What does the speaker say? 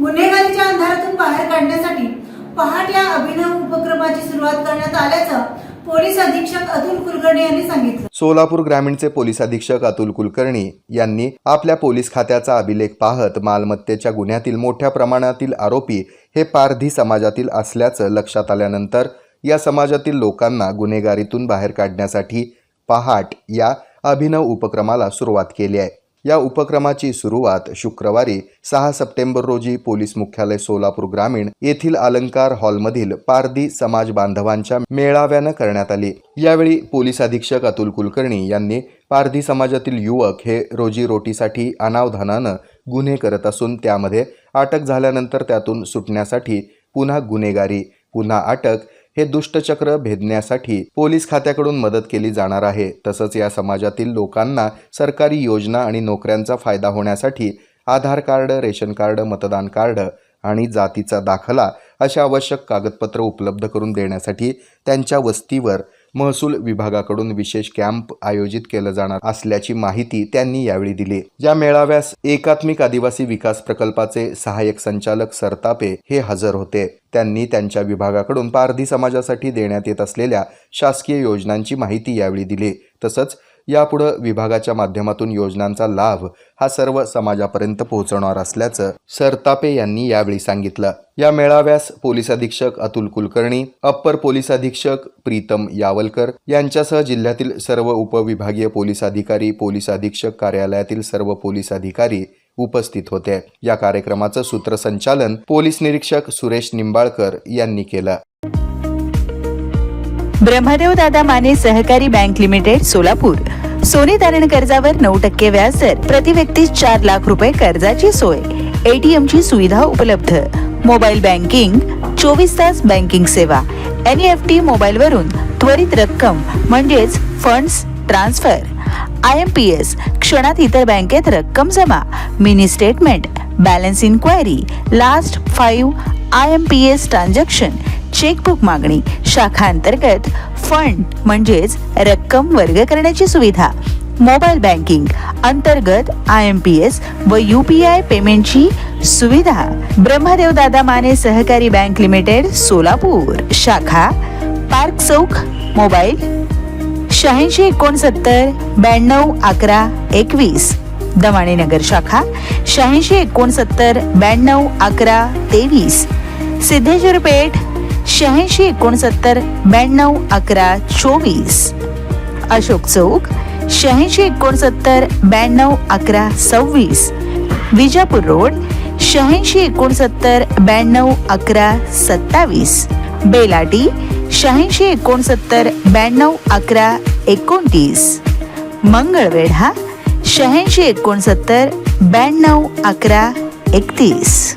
गुन्हेगारीच्या अंधारातून बाहेर काढण्यासाठी पहाट या अभिनव उपक्रमाची सुरुवात करण्यात आल्याचं पोलीस अधीक्षक अतुल कुलकर्णी यांनी सांगितलं. सोलापूर ग्रामीणचे पोलीस अधीक्षक अतुल कुलकर्णी यांनी आपल्या पोलीस खात्याचा अभिलेख पाहत मालमत्तेच्या गुन्ह्यातील मोठ्या प्रमाणातील आरोपी हे पारधी समाजातील असल्याचं लक्षात आल्यानंतर या समाजातील लोकांना गुन्हेगारीतून बाहेर काढण्यासाठी पहाट या अभिनव उपक्रमाला सुरुवात केली आहे. या उपक्रमाची सुरुवात शुक्रवारी सहा सप्टेंबर रोजी पोलीस मुख्यालय सोलापूर ग्रामीण येथील अलंकार हॉलमधील पारधी समाज बांधवांच्या मेळाव्यानं करण्यात आली. यावेळी पोलीस अधीक्षक अतुल कुलकर्णी यांनी पारधी समाजातील युवक हे रोजीरोटीसाठी अनावधानानं गुन्हे करत असून त्यामध्ये अटक झाल्यानंतर त्यातून सुटण्यासाठी पुन्हा गुन्हेगारी पुन्हा अटक हे दुष्टचक्र भेदण्यासाठी पोलीस खात्याकडून मदत केली जाणार आहे. तसंच या समाजातील लोकांना सरकारी योजना आणि नोकऱ्यांचा फायदा होण्यासाठी आधार कार्ड रेशन कार्ड मतदान कार्ड आणि जातीचा दाखला अशा आवश्यक कागदपत्र उपलब्ध करून देण्यासाठी त्यांच्या वस्तीवर महसूल विभागाकडून विशेष कॅम्प आयोजित केलं जाणार असल्याची माहिती त्यांनी यावेळी दिली. या मेळाव्यास एकात्मिक आदिवासी विकास प्रकल्पाचे सहाय्यक संचालक सरतापे हे हजर होते त्यांनी त्यांच्या विभागाकडून पारधी समाजासाठी देण्यात येत असलेल्या शासकीय योजनांची माहिती यावेळी दिली. तसंच यापुढं विभागाच्या माध्यमातून योजनांचा लाभ हा सर्व समाजापर्यंत पोहोचवणार असल्याचं सरतापे यांनी यावेळी सांगितलं. या मेळाव्यास पोलीस अधीक्षक अतुल कुलकर्णी अप्पर पोलीस अधीक्षक प्रीतम यावलकर यांच्यासह जिल्ह्यातील सर्व उपविभागीय पोलीस अधिकारी पोलीस अधीक्षक कार्यालयातील सर्व पोलीस अधिकारी उपस्थित होते. या कार्यक्रमाचं सूत्रसंचालन पोलीस निरीक्षक सुरेश निंबाळकर यांनी केलं. ब्रह्मदेव दादा माने सहकारी बँक लिमिटेड सोलापूर. सोने तारण कर्जावर नऊ टक्के व्याज दर प्रति व्यक्ती चार लाख रुपये कर्जाची सोय. एटीएम ची सुविधा उपलब्ध. मोबाईल बँकिंग चोवीस तास बँकिंग सेवा. एन एफ टी मोबाईल वरून त्वरित रक्कम म्हणजेच funds transfer I M P S क्षणात इतर बँकेत रक्कम जमा. Mini statement balance inquiry last five I M P S transaction chequebook मागणी शाखा अंतर्गत फंड म्हणजेच रक्कम वर्ग करण्याची सुविधा. मोबाईल बँकिंग अंतर्गत आय एम पी एस व यू पी आय पेमेंटची सुविधा. ब्रह्मदेव दादा माने सहकारी बँक लिमिटेड सोलापूर. शाखा पार्क चौक मोबाईल शहाऐंशी एकोणसत्तर ब्याण्णव अकरा एकवीस. दमाणीनगर शाखा शहाऐंशी एकोणसत्तर ब्याण्णव अकरा तेवीस. सिद्धेश्वर पेठ शहाऐंशी एकोणसत्तर ब्याण्णव अकरा चोवीस. अशोक चौक शहाऐंशी एकोणसत्तर ब्याण्णव अकरा सव्वीस. विजापूर रोड शहाऐंशी एकोणसत्तर ब्याण्णव अकरा सत्तावीस. बेलाटी शहाऐंशी एकोणसत्तर ब्याण्णव अकरा एकोणतीस. मंगळवेढा शहाऐंशी एकोणसत्तर ब्याण्णव अकरा एकतीस.